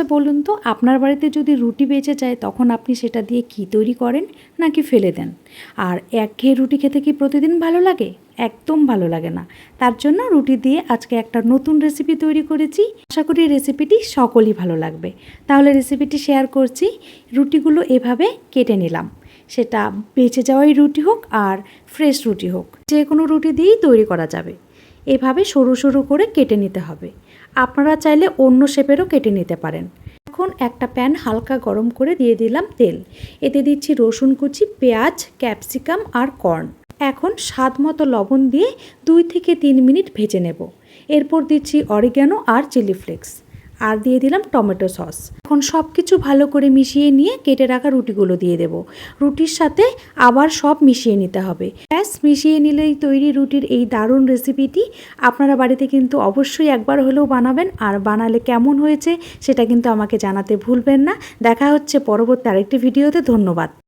আচ্ছা বলুন তো, আপনার বাড়িতে যদি রুটি বেঁচে যায়, তখন আপনি সেটা দিয়ে কি তৈরি করেন নাকি ফেলে দেন? আর একঘেয়ে রুটি খেতে কি প্রতিদিন ভালো লাগে? একদম ভালো লাগে না। তার জন্য রুটি দিয়ে আজকে একটা নতুন রেসিপি তৈরি করেছি। আশা করি রেসিপিটি সকলই ভালো লাগবে। তাহলে রেসিপিটি শেয়ার করছি। রুটিগুলো এভাবে কেটে নিলাম। সেটা বেঁচে যাওয়াই রুটি হোক আর ফ্রেশ রুটি হোক, যে কোনো রুটি দিয়েই তৈরি করা যাবে। এভাবে সরু সরু করে কেটে নিতে হবে। আপনারা চাইলে অন্য শেপেরও কেটে নিতে পারেন। এখন একটা প্যান হালকা গরম করে দিয়ে দিলাম তেল। এতে দিচ্ছি রসুন কুচি, পেঁয়াজ, ক্যাপসিকাম আর কর্ন। এখন স্বাদ মতো লবণ দিয়ে দুই থেকে তিন মিনিট ভেজে নেব। এরপর দিচ্ছি অরিগ্যানো আর চিলি ফ্লেক্স। আর দিয়ে দিলাম টমেটো সস। এখন সব কিছু ভালো করে মিশিয়ে নিয়ে কেটে রাখা রুটিগুলো দিয়ে দেব। রুটির সাথে আবার সব মিশিয়ে নিতে হবে। ব্যাস মিশিয়ে নিলেই তৈরি রুটির এই দারুণ রেসিপিটি আপনারা বাড়িতে কিন্তু অবশ্যই একবার হলেও বানাবেন। আর বানালে কেমন হয়েছে সেটা কিন্তু আমাকে জানাতে ভুলবেন না। দেখা হচ্ছে পরবর্তী আরেকটি ভিডিওতে। ধন্যবাদ।